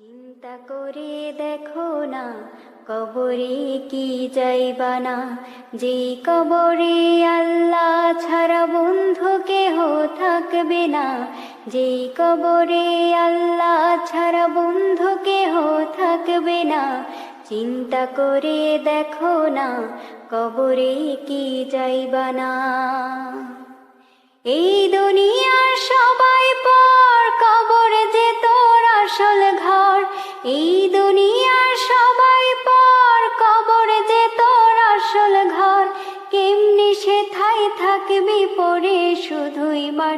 চিন্তা করে দেখো না, কবরে কি যাইবা না? যে কবরে আল্লাহ ছাড়া বন্ধু কেহ থাকবে না। যে কবরে আল্লাহ ছাড়া বন্ধু কেহ থাকবে না। চিন্তা করে দেখো না, কবরে কি যাইবা না? এই দুনিয়ার সবাই পর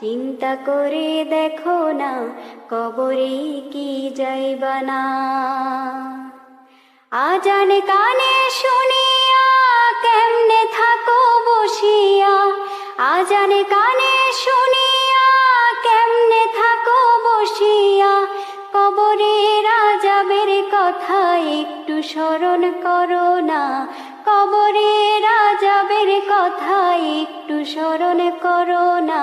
চিন্তা করে দেখো না, কবরে কি যাইবা না। আজান কানে শুনিয়া কেমনে থাকো বসিয়া, আজান কানে শুনিয়া কেমনে থাকো বসিয়া, কবরে রাজাবের কথা একটু স্মরণ করো না, কবরে রাজাবের কথা একটু স্মরণ করো না।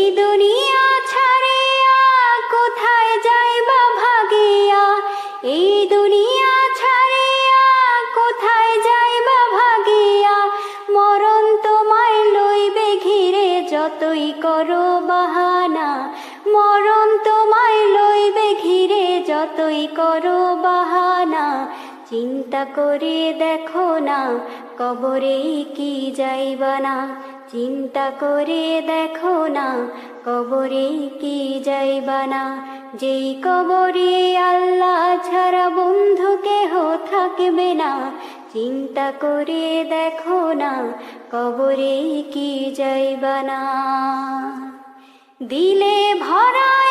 যতই করো বাহানা, মরণ তোমায় লইবে ঘিরে, যতই করো বাহানা, চিন্তা করে দেখো না, কবরে কি যাইবা না। চিন্তা করে দেখো না, কবরে কি যাইবা না। যেই কবরে আল্লাহ ছাড়া বন্ধু কেহ থাকবে না, চিন্তা করে দেখো না কবরে কি যাইবা না দিলে ভরায়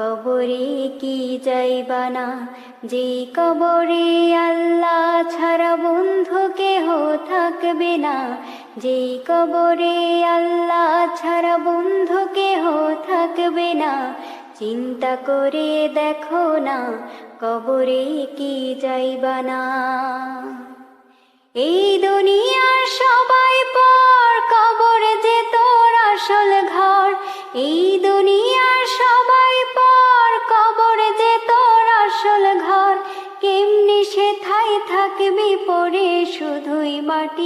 কবরে কি যাইবা না, যে কবরে আল্লাহ ছাড়া বন্ধু কেহ থাকবে না, যে কবরে আল্লাহ ছাড়া বন্ধু কেহ থাকবে না, চিন্তা করে দেখো না কবরে কি যাইবা না। এই দুনিয়ার সবাই পর, কবর যে তোর আসল ঘর, এই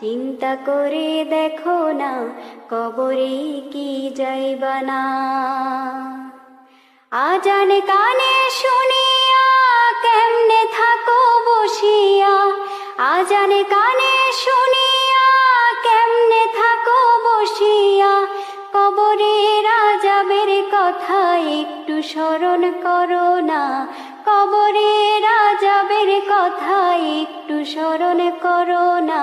চিন্তা করে দেখো না, কবরে কি যাইবা না। আজান কানে শুনিয়া কেমনে থাকো বসিয়া, আজান কানে শুনিয়া কেমনে থাকো বসিয়া, কবরে রাজাবের কথা একটু স্মরণ করো না, কবরে রাজাবের কথা একটু স্মরণ করো না।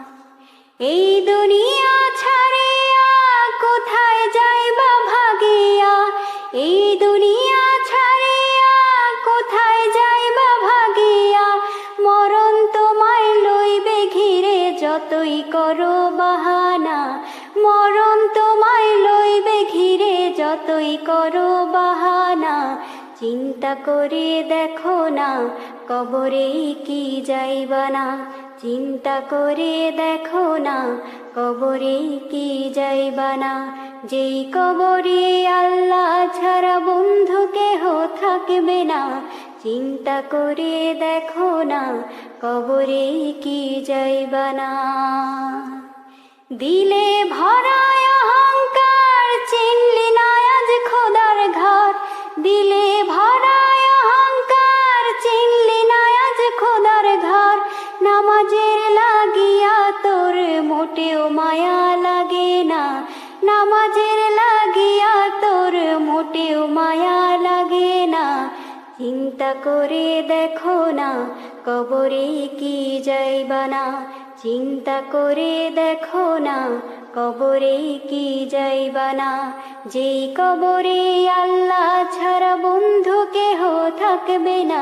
এই দুনিয়া ছাড়িয়া কোথায় যাইবা ভাগিয়া? এই দুনিয়া ছাড়িয়া কোথায় যাইবা ভাগিয়া? মরণ তোমায় লইবে ঘিরে যতই করো বাহানা। মরণ তোমায় লইবে ঘিরে যতই করো বাহানা। চিন্তা করে দেখো না কবরে কি যাইবা না? চিন্তা করে দেখো না, কবরে কি যাইবা না? যেই কবরে আল্লাহ ছাড়া বন্ধু কেহ থাকবে না। চিন্তা করে দেখো না, কবরে কি যাইবা না? দিলে ভরায় অহংকার, চিনলি না আজ খোদার ঘর দিলে নামাজের লাগিয়া তোর মোটেও মায়া লাগে না। নামাজের লাগিয়া তোর মোটেও মায়া লাগে না। চিন্তা করে দেখো না, কবরে কি যাইবা না। চিন্তা করে দেখো না, কবরে কি যাইবা না। যেই কবরে আল্লাহ ছাড়া বন্ধু কেহ থাকবে না।